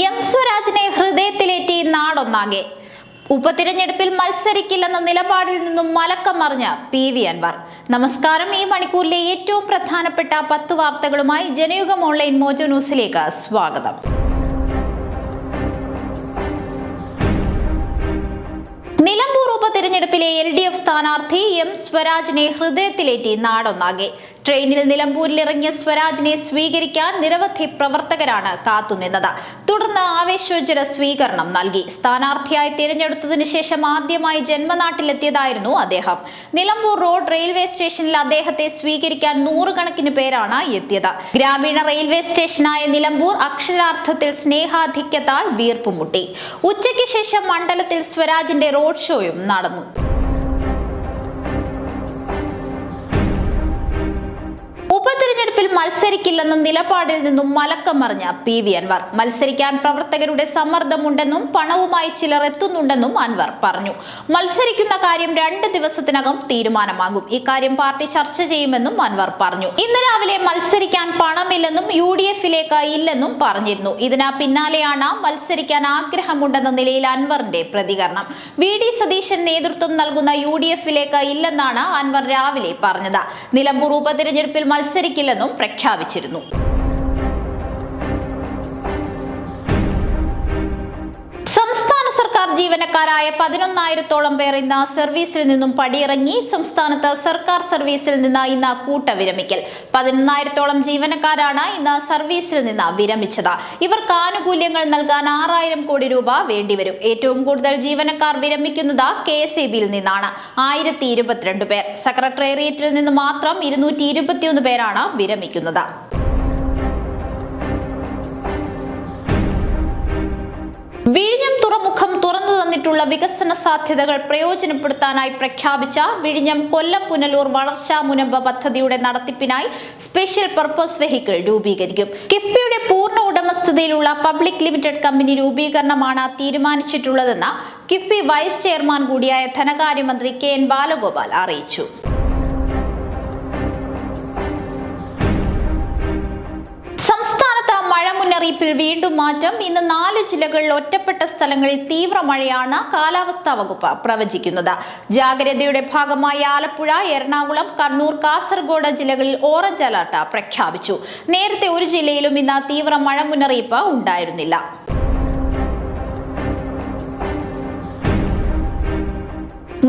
M സ്വരാജിനെ ഹൃദയത്തിലേറ്റി നാടൊന്നാകെ. ഉപതിരഞ്ഞെടുപ്പിൽ മത്സരിക്കില്ലെന്ന നിലപാടിൽ നിന്നും മലക്കം മറിഞ്ഞ പി വി അൻവർ. നമസ്കാരം ഈ മണിക്കൂറിലെ ഏറ്റവും പ്രധാനപ്പെട്ട പത്ത് വാർത്തകളുമായി ജനയുഗം ഓൺലൈൻ മോജോ ന്യൂസിലേക്ക് സ്വാഗതം. നിലമ്പൂർ ഉപതിരഞ്ഞെടുപ്പിലെ എൽ ഡി എഫ് സ്ഥാനാർത്ഥി എം സ്വരാജിനെ ഹൃദയത്തിലേറ്റി നാടൊന്നാകെ. ട്രെയിനിൽ നിലമ്പൂരിലിറങ്ങിയ സ്വരാജിനെ സ്വീകരിക്കാൻ നിരവധി പ്രവർത്തകരാണ് കാത്തുനിന്നത്. തുടർന്ന് ആവേശോജ്വല സ്വീകരണം നൽകി. സ്ഥാനാർത്ഥിയായി തിരഞ്ഞെടുത്തതിനു ശേഷം ആദ്യമായി ജന്മനാട്ടിലെത്തിയതായിരുന്നു അദ്ദേഹം. നിലമ്പൂർ റോഡ് റെയിൽവേ സ്റ്റേഷനിൽ അദ്ദേഹത്തെ സ്വീകരിക്കാൻ നൂറുകണക്കിന് പേരാണ് എത്തിയത്. ഗ്രാമീണ റെയിൽവേ സ്റ്റേഷനായ നിലമ്പൂർ അക്ഷരാർത്ഥത്തിൽ സ്നേഹാധിക്യത്താൽ വീർപ്പുമുട്ടി. ഉച്ചയ്ക്ക് ശേഷം മണ്ഡലത്തിൽ സ്വരാജിന്റെ റോഡ് ഷോയും നടന്നു. മത്സരിക്കില്ലെന്ന നിലപാടിൽ നിന്നും മലക്കം മറിഞ്ഞ പി വി അൻവർ. മത്സരിക്കാൻ പ്രവർത്തകരുടെ സമ്മർദ്ദമുണ്ടെന്നും പണവുമായി ചിലർ എത്തുന്നുണ്ടെന്നും അൻവർ പറഞ്ഞു. മത്സരിക്കുന്ന കാര്യം രണ്ട് ദിവസത്തിനകം തീരുമാനമാകും. ഇക്കാര്യം പാർട്ടി ചർച്ച ചെയ്യുമെന്നും അൻവർ പറഞ്ഞു. ഇന്ന് രാവിലെ മത്സരിക്കാൻ പണമില്ലെന്നും യു ഡി എഫിലേക്ക് ഇല്ലെന്നും പറഞ്ഞിരുന്നു. ഇതിന് പിന്നാലെയാണ് മത്സരിക്കാൻ ആഗ്രഹമുണ്ടെന്ന നിലയിൽ അൻവറിന്റെ പ്രതികരണം. വി ഡി സതീശൻ നേതൃത്വം നൽകുന്ന യു ഡി എഫിലേക്ക് ഇല്ലെന്നാണ് അൻവർ രാവിലെ പറഞ്ഞത്. നിലമ്പൂർ ഉപതിരഞ്ഞെടുപ്പിൽ മത്സരിക്കില്ലെന്നും പ്രഖ്യാപിച്ചിരുന്നു. ജീവനക്കാരായ പതിനൊന്നായിരത്തോളം പേർ ഇന്ന് സർവീസിൽ നിന്നും പടിയിറങ്ങി സംസ്ഥാനത്ത് സർക്കാർ സർവീസിൽ നിന്ന് ഇന്ന് കൂട്ട വിരമിക്കൽ. പതിനൊന്നായിരത്തോളം ജീവനക്കാരാണ് ഇന്ന് സർവീസിൽ നിന്ന് വിരമിച്ചത്. ഇവർക്ക് ആനുകൂല്യങ്ങൾ നൽകാൻ ആറായിരം കോടി രൂപ വേണ്ടിവരും. ഏറ്റവും കൂടുതൽ ജീവനക്കാർ വിരമിക്കുന്നത് കെ എസ് ഇ ബിയിൽ നിന്നാണ്. ആയിരത്തി ഇരുപത്തിരണ്ട് പേർ. സെക്രട്ടേറിയറ്റിൽ നിന്ന് മാത്രം ഇരുന്നൂറ്റി ഇരുപത്തിയൊന്ന് പേരാണ് വിരമിക്കുന്നത്. വിഴിഞ്ഞം തുറമുഖം തുറന്നു വികസന സാധ്യതകൾ പ്രയോജനപ്പെടുത്താനായി പ്രഖ്യാപിച്ച വിഴിഞ്ഞം കൊല്ലം പുനലൂർ വളർച്ചാ മുനമ്പ പദ്ധതിയുടെ നടത്തിപ്പിനായി സ്പെഷ്യൽ പർപ്പസ് വെഹിക്കിൾ രൂപീകരിക്കും. കിഫ്ബിയുടെ പൂർണ ഉടമസ്ഥതയിലുള്ള പബ്ലിക് ലിമിറ്റഡ് കമ്പനി രൂപീകരണമാണ് തീരുമാനിച്ചിട്ടുള്ളതെന്ന് കിഫ്ബി വൈസ് ചെയർമാൻ കൂടിയായ ധനകാര്യമന്ത്രി കെ എൻ ബാലഗോപാൽ അറിയിച്ചു. മുന്നറിയിപ്പിൽ വീണ്ടും മാറ്റം. ഇന്ന് നാല് ജില്ലകളിൽ ഒറ്റപ്പെട്ട സ്ഥലങ്ങളിൽ തീവ്ര മഴയാണ് കാലാവസ്ഥാ വകുപ്പ് പ്രവചിക്കുന്നത്. ജാഗ്രതയുടെ ഭാഗമായി ആലപ്പുഴ എറണാകുളം കണ്ണൂർ കാസർഗോഡ് ജില്ലകളിൽ ഓറഞ്ച് അലർട്ട് പ്രഖ്യാപിച്ചു. നേരത്തെ ഒരു ജില്ലയിലും ഇന്ന് തീവ്ര മഴ മുന്നറിയിപ്പ് ഉണ്ടായിരുന്നില്ല.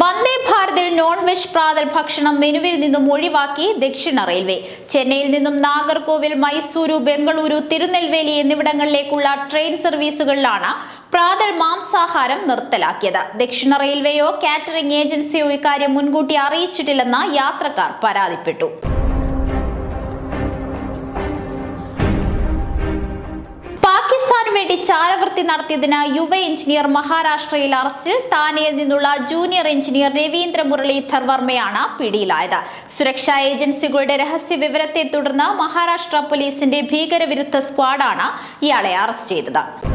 വന്ദേ ഭാരതിൽ നോൺ വെജ് പ്രാതൽ ഭക്ഷണം മെനുവിൽ നിന്നും ഒഴിവാക്കി ദക്ഷിണ റെയിൽവേ. ചെന്നൈയിൽ നിന്നും നാഗർകോവിൽ മൈസൂരു ബംഗളൂരു തിരുനെൽവേലി എന്നിവിടങ്ങളിലേക്കുള്ള ട്രെയിൻ സർവീസുകളിലാണ് പ്രാതൽ മാംസാഹാരം നിർത്തലാക്കിയത്. ദക്ഷിണ റെയിൽവേയോ കാറ്ററിംഗ് ഏജൻസിയോ ഇക്കാര്യം മുൻകൂട്ടി അറിയിച്ചിട്ടില്ലെന്ന് യാത്രക്കാർ പരാതിപ്പെട്ടു. വേണ്ടി ചാരവൃത്തി നടത്തിയതിന് യുവ എഞ്ചിനീയർ മഹാരാഷ്ട്രയിൽ അറസ്റ്റിൽ. താനെയിൽ നിന്നുള്ള ജൂനിയർ എഞ്ചിനീയർ രവീന്ദ്ര മുരളീധർ വർമ്മയാണ് പിടിയിലായത്. സുരക്ഷാ ഏജൻസികളുടെ രഹസ്യ വിവരത്തെ തുടർന്ന് മഹാരാഷ്ട്ര പോലീസിന്റെ ഭീകരവിരുദ്ധ സ്ക്വാഡാണ് ഇയാളെ അറസ്റ്റ് ചെയ്തത്.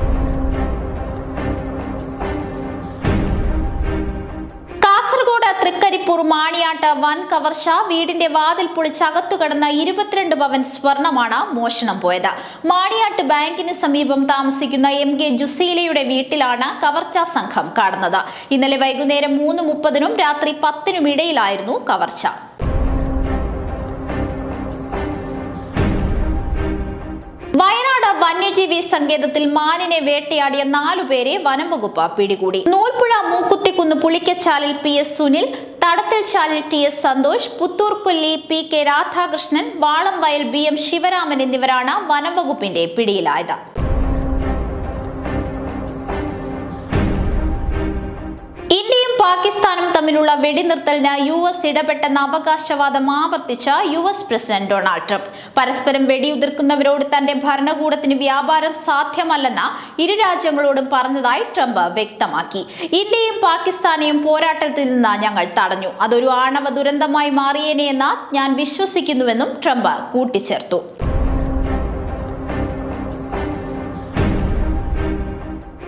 തൃക്കരിപ്പൂർ മാണിയാട്ട് വൻ കവർച്ച വീടിന്റെ വാതിൽ പൊളിച്ചകത്തു കടന്ന ഇരുപത്തിരണ്ട് പവൻ സ്വർണമാണ് മോഷണം പോയത്. മാണിയാട്ട് ബാങ്കിന് സമീപം താമസിക്കുന്ന എം കെ ജുസീലയുടെ വീട്ടിലാണ് കവർച്ചാ സംഘം കടന്നത് ഇന്നലെ വൈകുന്നേരം മൂന്ന് മുപ്പതിനും രാത്രി പത്തിനും ഇടയിലായിരുന്നു കവർച്ച. വയനാട് വന്യജീവി സങ്കേതത്തിൽ മാനിനെ വേട്ടയാടിയ നാലുപേരെ വനം വകുപ്പ് പിടികൂടി. Noolpuzha Mookkuthikunnu Pulikkachalil P S Sunil Thadathil Chalil T S Santhosh Puthurkolli P K Radhakrishnan Valamvayal B M Sivaraman എന്നിവരാണ് വനംവകുപ്പിന്റെ പിടിയിലായത്. പാകിസ്ഥാനും തമ്മിലുള്ള വെടിനിർത്തലിന് യു എസ് ഇടപെട്ടെന്ന അവകാശവാദം ആവർത്തിച്ച U S president Donald Trump. പരസ്പരം വെടിയുതിർക്കുന്നവരോട് തന്റെ ഭരണകൂടത്തിന് വ്യാപാരം സാധ്യമല്ലെന്ന് ഇരു രാജ്യങ്ങളോടും പറഞ്ഞതായി ട്രംപ് വ്യക്തമാക്കി. ഇന്ത്യയും പാകിസ്ഥാനെയും പോരാട്ടത്തിൽ നിന്ന് ഞങ്ങൾ തടഞ്ഞു. അതൊരു ആണവ ദുരന്തമായി മാറിയേനെയെന്ന് ഞാൻ വിശ്വസിക്കുന്നുവെന്നും ട്രംപ് കൂട്ടിച്ചേർത്തു.